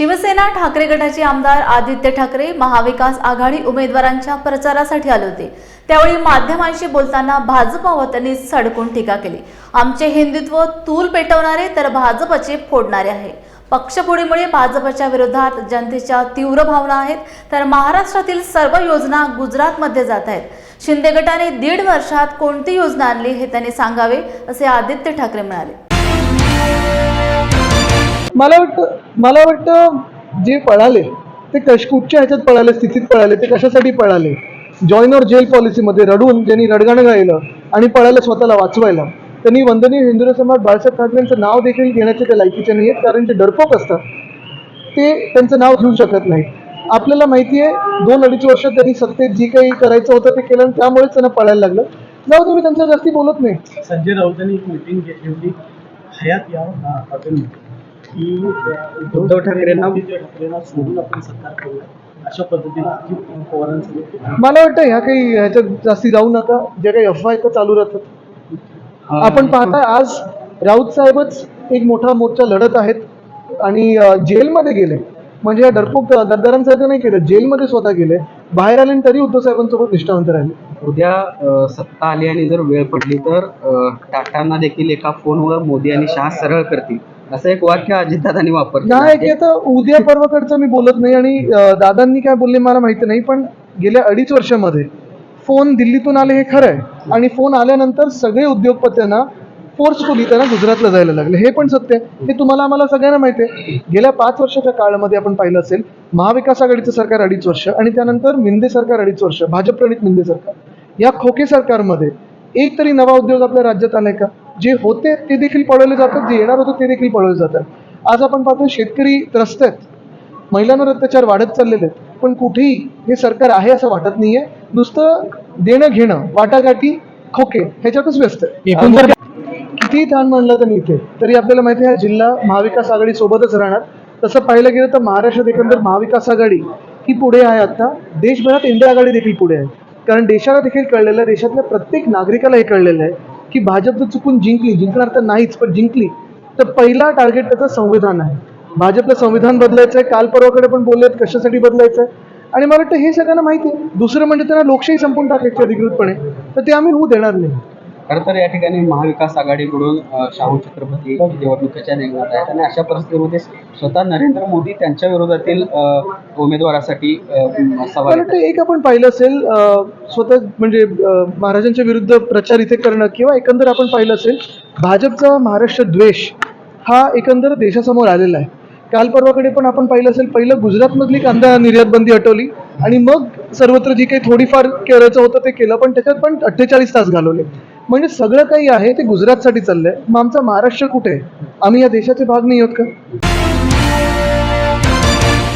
शिवसेना ठाकरे गटाचे आमदार आदित्य ठाकरे महाविकास आघाडी उमेदवारांच्या प्रचारासाठी आले होते. त्यावेळी माध्यमांशी बोलताना भाजपावर त्यांनी सडकून टीका केली. आमचे हिंदुत्व तूल पेटवणारे तर भाजपचे फोडणारे आहे. पक्षफोडीमुळे भाजपच्या विरोधात जनतेच्या तीव्र भावना आहेत. तर महाराष्ट्रातील सर्व योजना गुजरातमध्ये जात आहेत. शिंदे गटाने दीड वर्षात कोणती योजना आणली हे त्यांनी सांगावे असे आदित्य ठाकरे म्हणाले. मला वाटतं मला वाटतं जे पळाले ते कश कुठच्या ह्याच्यात पळाले स्थितीत पळाले ते कशासाठी पळाले? जॉईन और जेल पॉलिसीमध्ये रडून त्यांनी रडगाणं गायलं आणि पळालं स्वतःला वाचवायला त्यांनी वंदनीय हिंदू समाज बाळासाहेब ठाकरेंचं नाव देखील घेण्याचे ते लायकीचे नाही आहेत कारण ते डरपोक असतात ते त्यांचं नाव घेऊ शकत नाही आपल्याला माहिती आहे दोन अडीच वर्ष त्यांनी सत्तेत जी काही करायचं होतं ते केलं आणि त्यामुळेच त्यांना पळायला लागलं. जाऊ तुम्ही त्यांच्या जास्ती बोलत नाही. संजय राऊतांनी एक मीटिंग घेतली होती. हयात या हॉटेलमध्ये की उद्धव ठाकरेंना सोडून आपण सरकार करूया अशा पद्धतीने मला वाटतं ह्या काही ह्याच्यात जास्ती जाऊ नका. जे काही अफवा आहेत चालू राहतात. आपण पाहता आज राऊत साहेबच एक मोठा मोर्चा लढत आहेत आणि जेलमध्ये गेले. म्हणजे या डरपोक गद्दारांसारखं नाही केलं. जेलमध्ये स्वतः गेले. बाहेर आले तरी उद्धव साहेबांसोबत निष्ठावंत राहिले. उद्या सत्ता आली आणि जर वेळ पडली तर टाटांना देखील एका फोनवर मोदी आणि शहा सरळ करतील. असं एक वाक्य अजितदादांनी वापरलं. नाही की आता उद्या परवाकडचं मी बोलत नाही आणि दादांनी काय बोलले मला माहिती नाही पण गेल्या अडीच वर्षामध्ये फोन दिल्लीतून आले हे खरं आहे. आणि फोन आल्यानंतर सगळे उद्योगपत्यांना फोर्सफुली त्यांना गुजरातला जायला लागले. हे पण सत्य आहे. हे तुम्हाला आम्हाला सगळ्यांना माहिती आहे. गेल्या पाच वर्षाच्या काळामध्ये आपण पाहिलं असेल महाविकास आघाडीचं सरकार अडीच वर्ष आणि त्यानंतर मिंदे सरकार अडीच वर्ष भाजप प्रणित मिंदे सरकार. या खोके सरकारमध्ये एक तरी नवा उद्योग आपल्या राज्यात आलाय का? जे होते ते देखील पळवले जातात जे येणार होते ते देखील पळवले जातात. आज आपण पाहतो शेतकरी त्रस्त आहेत. महिलांवर अत्याचार वाढत चाललेले आहेत. पण कुठेही हे सरकार आहे असं वाटत नाहीये. नुसतं देणं घेणं वाटाघाटी खोके ह्याच्यातच व्यस्त आहे कितीही ताण म्हणलं तर इथे तरी आपल्याला माहिती आहे हा जिल्हा महाविकास आघाडी सोबतच राहणार. तसं पाहिलं गेलं तर महाराष्ट्रात एकंदर महाविकास आघाडी ही पुढे आहे आता. देशभरात इंडिया आघाडी देखील पुढे आहे. कारण देशाला देखील कळलेलं आहे देशातल्या प्रत्येक नागरिकाला हे कळलेलं आहे की भाजप जर चुकून जिंकली जिंकणार तर नाहीच पण जिंकली तर पहिला टार्गेट त्याचं संविधान आहे. भाजपला संविधान बदलायचं आहे काल परवाकडे पण बोललेत कशासाठी बदलायचं आहे. आणि मला वाटतं हे सगळ्यांना माहिती आहे. दुसरं म्हणजे त्यांना लोकशाही संपून टाकायची अधिकृतपणे तर ते आम्ही होऊ देणार नाही. खरं तर या ठिकाणी महाविकास आघाडीकडून शाहू छत्रपती निवडणुकीच्या रिंगणात आहेत आणि अशा परिस्थितीमध्ये स्वतः नरेंद्र मोदी त्यांच्या विरोधातील उमेदवारासाठी सवाल एक आपण पाहिलं असेल स्वतः म्हणजे महाराजांच्या विरुद्ध प्रचार इथे करणं किंवा एकंदर आपण पाहिलं असेल भाजपचा महाराष्ट्र द्वेष हा एकंदर देशासमोर आलेला आहे. काल परवाकडे पण आपण पाहिलं असेल पहिलं गुजरातमधली कांदा निर्यात बंदी हटवली आणि मग सर्वत्र जी काही थोडीफार करायचं होतं ते केलं पण त्याच्यात पण अठ्ठेचाळीस तास घालवले. म्हणजे सगळं काही आहे ते गुजरातसाठी चाललंय. मग आमचा महाराष्ट्र कुठे? आहे आम्ही या देशाचे भाग नाही आहोत का?